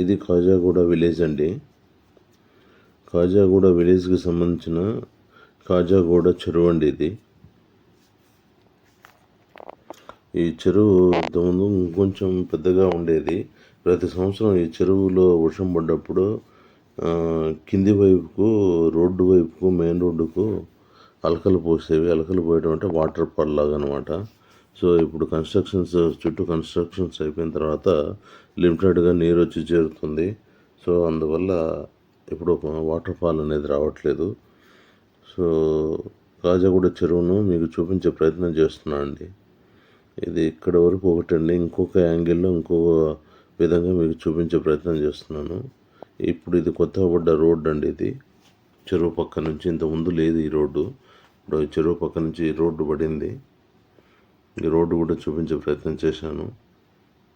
ఇది కాజాగూడ విలేజ్ అండి. కాజాగూడ విలేజ్కి సంబంధించిన కాజాగూడ చెరువు అండి ఇది. ఈ చెరువు ఇంతకుముందు ఇంకొంచెం పెద్దగా ఉండేది. ప్రతి సంవత్సరం ఈ చెరువులో వర్షం పడ్డప్పుడు కింది వైపుకు రోడ్డు వైపుకు మెయిన్ రోడ్డుకు అలకలు పోసేవి. అలకలు పోయడం అంటే వాటర్ ఫాల్ లాగా అనమాట సో ఇప్పుడు కన్స్ట్రక్షన్స్ చుట్టూ కన్స్ట్రక్షన్స్ అయిపోయిన తర్వాత లిమిటెడ్గా నీరు వచ్చి చేరుతుంది. సో అందువల్ల ఇప్పుడు వాటర్ ఫాల్ అనేది రావట్లేదు. సో కాజాగూడ చెరువును మీకు చూపించే ప్రయత్నం చేస్తున్నాను అండి. ఇది ఇక్కడ వరకు ఒకటండి ఇంకొక యాంగిల్లో ఇంకొక విధంగా మీకు చూపించే ప్రయత్నం చేస్తున్నాను. ఇప్పుడు ఇది కొత్తగా పడ్డ రోడ్డు అండి ఇది. చెరువు పక్క నుంచి ఇంత ముందు లేదు ఈ రోడ్డు. ఇప్పుడు ఈ చెరువు పక్క నుంచి ఈ రోడ్డు పడింది. ఈ రోడ్డు కూడా చూపించే ప్రయత్నం చేశాను.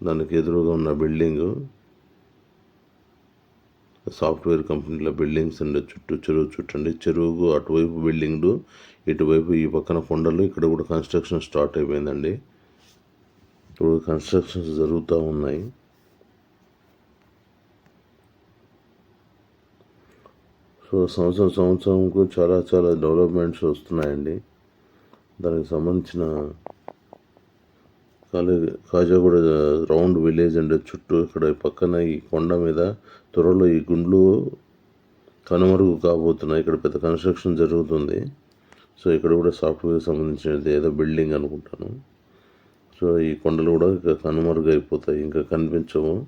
దానికి ఎదురుగా ఉన్న బిల్డింగు సాఫ్ట్వేర్ కంపెనీల బిల్డింగ్స్ అండి చుట్టూ చెరువు చుట్టండి చెరువుకు అటువైపు బిల్డింగ్లు ఇటువైపు ఈ పక్కన కొండలు ఇక్కడ కూడా కన్స్ట్రక్షన్ స్టార్ట్ అయిపోయిందండి. ఇప్పుడు కన్స్ట్రక్షన్స్ జరుగుతూ ఉన్నాయి. సో సంవత్సరం సంవత్సరంకు చాలా చాలా డెవలప్మెంట్స్ వస్తున్నాయండి. దానికి సంబంధించిన కాలే కాజాగూడ రౌండ్ విలేజ్ అండి చుట్టూ ఇక్కడ పక్కన ఈ కొండ మీద త్వరలో ఈ గుండ్లు కనుమరుగు కాబోతున్నాయి. ఇక్కడ పెద్ద కన్స్ట్రక్షన్ జరుగుతుంది. సో ఇక్కడ కూడా సాఫ్ట్వేర్ సంబంధించినది ఏదో బిల్డింగ్ అనుకుంటాను. సో ఈ కొండలు కూడా ఇంకా కనుమరుగు అయిపోతాయి. ఇంకా కనిపించవు.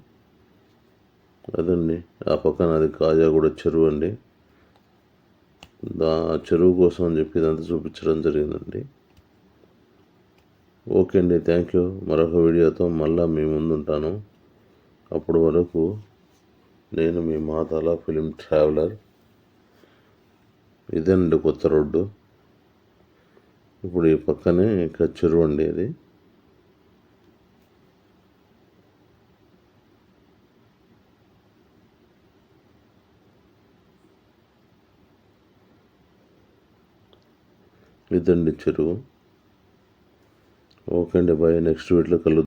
అదండి. ఆ పక్కన అది కాజాగూడ చెరువు అండి. దా చెరువు కోసం అని చెప్పి ఇదంతా చూపించడం జరిగిందండి. ఓకే అండి థ్యాంక్ యూ మరొక వీడియోతో మళ్ళీ మీ ముందుంటాను. అప్పటి వరకు నేను మీ మాతాల ఫిలిం ట్రావెలర్ ఇదేనండి కొత్త రోడ్డు. ఇప్పుడు ఈ పక్కనే ఇక్కడ చెరువు అండి ఇది ఇదండి చెరువు. ఓకే అండి బాయ్. నెక్స్ట్ వీడియోలో కలుద్దాం.